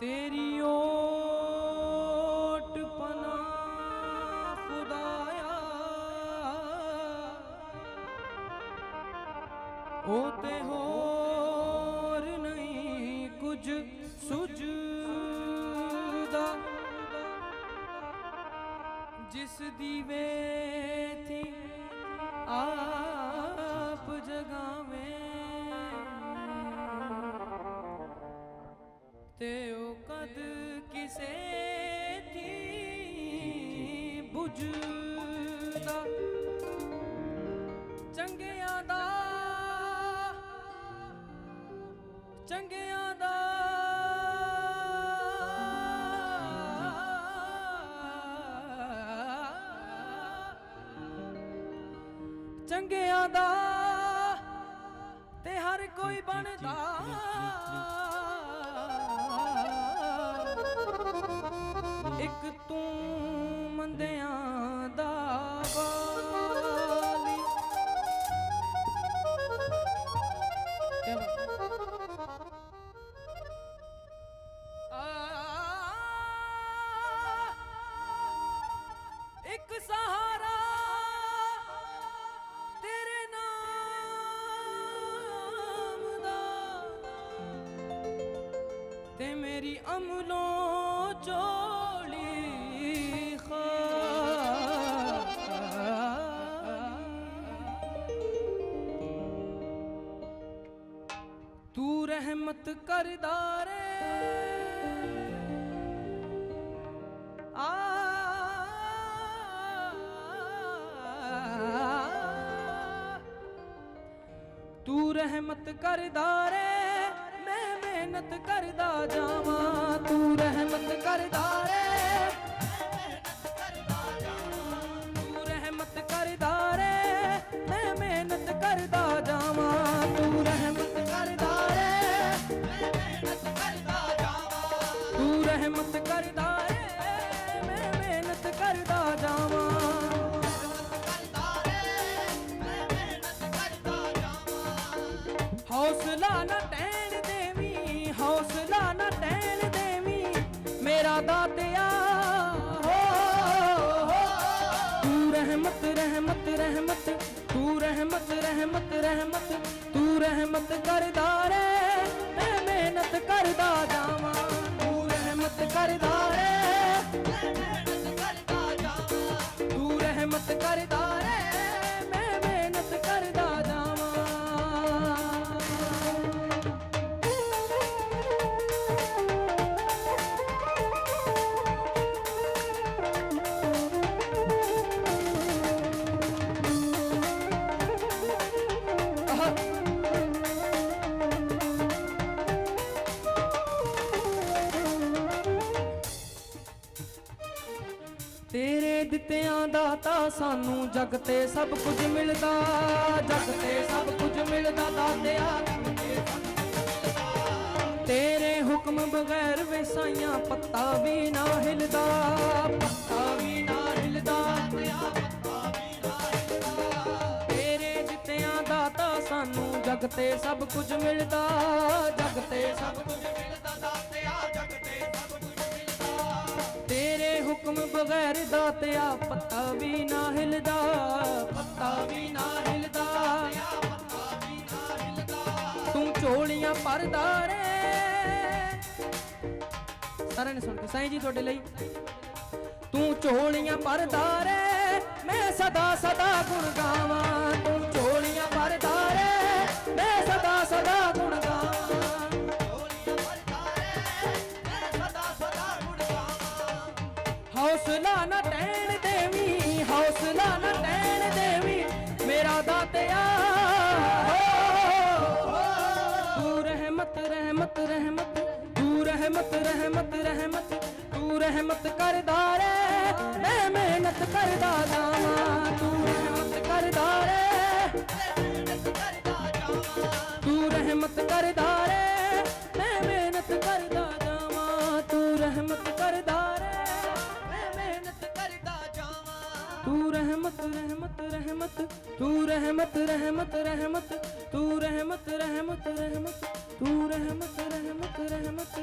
ਤੇਰੀ ਓਟ ਪਨਾ ਖੁਦਾਇਆ। ਉਹ ਤੇ ਹੋਰ ਨਹੀਂ ਕੁਝ ਸੁਝਦਾ। ਜਿਸ ਦੀ ਵੇਥੀ ਆ ਕਿਸੇ ਦੀ ਬੁਝਦਾ। ਚੰਗਿਆਂ ਦਾ ਚੰਗਿਆਂ ਦਾ। ਚੰਗਿਆਂ ਦਾ ਤੇ ਹਰ ਕੋਈ ਬਣਦਾ। ਇੱਕ ਤੂੰ ਮੰਦਿਆਂ ਦਾ ਵਾਲੀ। ਆ, ਇੱਕ ਸਹਾਰਾ ਤੇਰੇ ਨਾਮ ਦਾ। ਤੇ ਮੇਰੀ ਅਮਲੋਂ ਚੋਲੀ ਰਹਿਮਤ ਕਰਦਾ ਰੇ। ਆ। ਤੂੰ ਰਹਿਮਤ ਕਰਦਾ ਰੇ, ਮੈਂ ਮਿਹਨਤ ਕਰਦਾ ਜਾਵਾਂ। ਤੂੰ ਰਹਿਮਤ ਕਰਦਾ ਤੂੰ ਰਹਿਮਤ ਕਰਦਾ ਰੇ ਮੈਂ ਮਿਹਨਤ ਕਰਦਾ ਜਾਵਾਂ। ਹੌਸਲਾ ਨਾ ਟੈਣ ਦੇਵੀਂ, ਹੌਸਲਾ ਨਾ ਟੈਣ ਦੇਵੀਂ, ਮੇਰਾ ਦਾਤਿਆ। ਹੋ, ਤੂੰ ਰਹਿਮਤ ਰਹਿਮਤ ਰਹਿਮਤ, ਤੂੰ ਰਹਿਮਤ ਰਹਿਮਤ ਰਹਿਮਤ, ਤੂੰ ਰਹਿਮਤ ਕਰਦਾ ਰੇ ਮੈਂ ਮਿਹਨਤ ਕਰਦਾ ਰਹਿਮਤ ਤੇਰੇ ਦਿੱਤਿਆਂ ਦਾ ਤਾਂ ਸਾਨੂੰ ਜਗ ਤੇ ਸਭ ਕੁਝ ਮਿਲਦਾ, ਜਗ ਤੇ ਸਭ ਕੁਝ ਮਿਲਦਾ, ਦਾਤਿਆ ਤੇਰੇ ਹੁਕਮ ਬਗੈਰ ਵਸਾਈਆਂ ਪੱਤਾ ਵੀ ਨਾ ਹਿਲਦਾ ਪੱਤਾ ਵੀ ਨਾ ਹਿਲਦਾ। ਤੇਰੇ ਦਿੱਤਿਆਂ ਦਾ ਤਾਂ ਸਾਨੂੰ ਜਗ ਤੇ ਸਭ ਕੁਝ ਮਿਲਦਾ, ਜਗ ਤੇ ਸਭ ਕੁਝ ਮਿਲਦਾ। ਹੁਕਮ ਬਗੈਰ ਦਾਤਿਆ ਪੱਤਾ ਵੀ ਨਾ ਹਿਲਦਾ ਪੱਤਾ ਵੀ ਨਾ ਹਿਲਦਾ। ਤੂੰ ਚੋਲੀਆਂ ਪਰਦਾ ਰੇ। ਸਾਰਿਆਂ ਨੇ ਸੁਣ ਕੇ, ਸਾਈਂ ਜੀ ਤੁਹਾਡੇ ਲਈ। ਤੂੰ ਚੋਲੀਆਂ ਪਰਦਾ ਰੇ। ਮੈਂ ਸਦਾ ਸਦਾ ਗੁਣ ਗਾਵਾਂ। ਨਾ ਟੈਣ ਦੇਵੀ, ਹੌਸਲਾ ਨਾ ਟੈਣ ਦੇਵੀ, ਮੇਰਾ ਦਾਤਿਆ। ਤੂੰ ਰਹਿਮਤ ਰਹਿਮਤ ਰਹਿਮਤ, ਤੂੰ ਰਹਿਮਤ ਰਹਿਮਤ ਰਹਿਮਤ, ਤੂੰ ਰਹਿਮਤ ਕਰਦਾ ਰੇ ਮੈਂ ਮਿਹਨਤ ਕਰਦਾ ਜਾਵਾਂ ਰਹਿਮਤ ਰਹਿਮਤ ਤੂੰ ਰਹਿਮਤ ਰਹਿਮਤ ਰਹਿਮਤ ਤੂੰ ਰਹਿਮਤ ਰਹਿਮਤ ਰਹਿਮਤ।